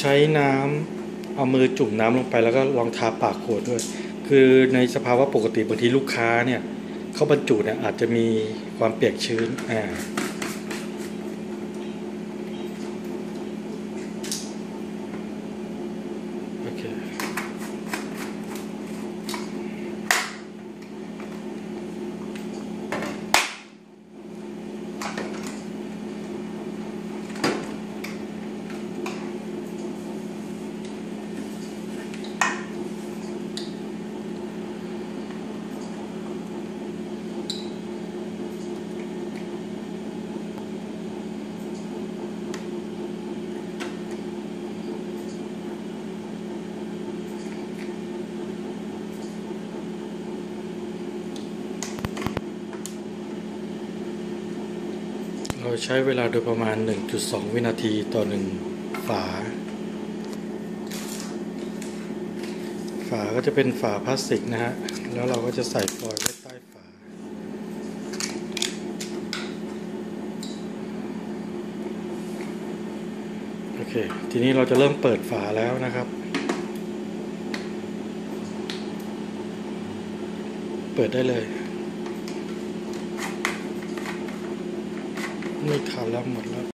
ใช้น้ำเอามือจุ่มน้ำลงไปแล้วก็ลองทาปากขวดด้วย คือในสภาวะปกติบางทีลูกค้าเนี่ยเขาบรรจุเนี่ยอาจจะมีความเปียกชื้นอ่าโอเค เราใช้เวลาโดยประมาณ 1.2 วินาทีต่อหนึ่งฝา ฝาก็จะเป็นฝาพลาสติกนะฮะ แล้วเราก็จะใส่ฟอยล์ไว้ใต้ฝา โอเค ทีนี้เราจะเริ่มเปิดฝาแล้วนะครับ เปิดได้เลย ไม่ทันแล้วหมดแล้ว